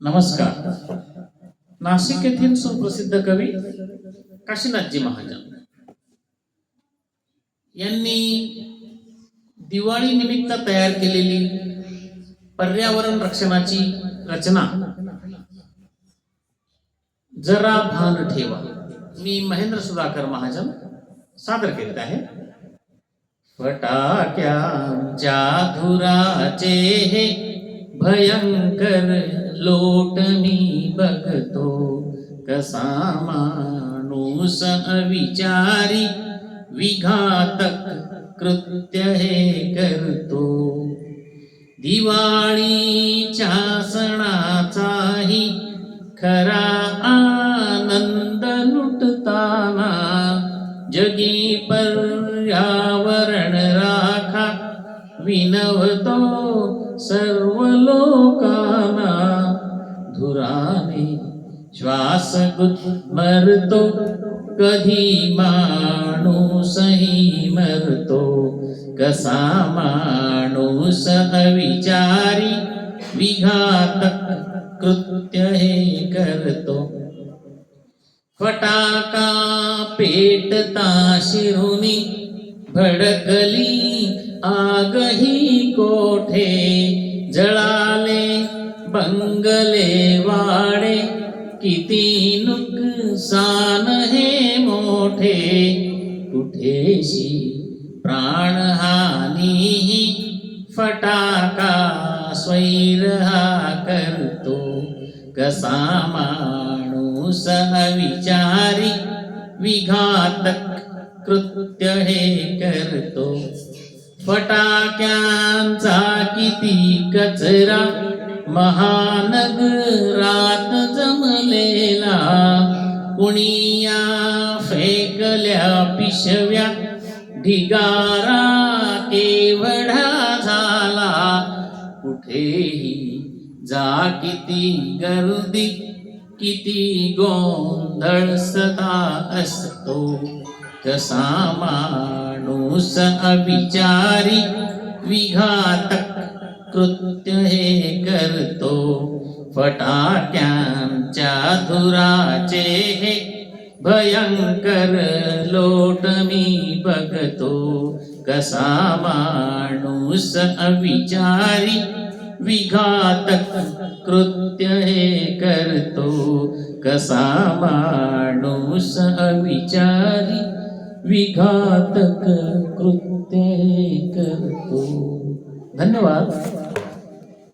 नमस्कार. नाशिक येथील सुप्रसिद्ध कवी काशीनाथजी महाजन. यांनी दिवाळी निमित्त तयार केलेली पर्यावरण रक्षणाची रचना. जरा भान ठेवा. मी महेंद्र सुधाकर महाजन सादर करीत आहे. फटाक्यांच्या धुराचे हे भयंकर लोट मी बघतो कसा माणूस अविचारी विघातक कृत्य हे करतो. दिवाळीच्या सणाचाही खरा आनंद लुटताना जगी पर विनवतो सर्व लोकाना धुराने श्वास मरतो कधी माणूसही मरतो. कसा माणूस अविचारी विघातक कृत्य हे करतो. फटाका पेटता शिरुनी भडकली आगही कोठे? जळाले बंगले वाडे किती नुकसान हे मोठे? कुठेशी प्राणहानी फटाका स्वैर हा करतो? कसा माणूस विचारी विघातक कृत्य हे करतो. फटाक्यांचा किती कचरा महानगरात जमलेला. कुणिया फेकल्या पिशव्या ढिगारा केवढा झाला. कुठेही जा किती गर्दी किती गोंधळ सदा असतो. कसा माणूस अविचारी विघातक कृत्य हे करतो. फटाक्यांच्या धुराचे हे भयंकर लोट मी बघतो. कसा माणूस अविचारी विघातक कृत्य हे करतो. कसा माणूस अविचारी विघातक कृत्य करतो. धन्यवाद.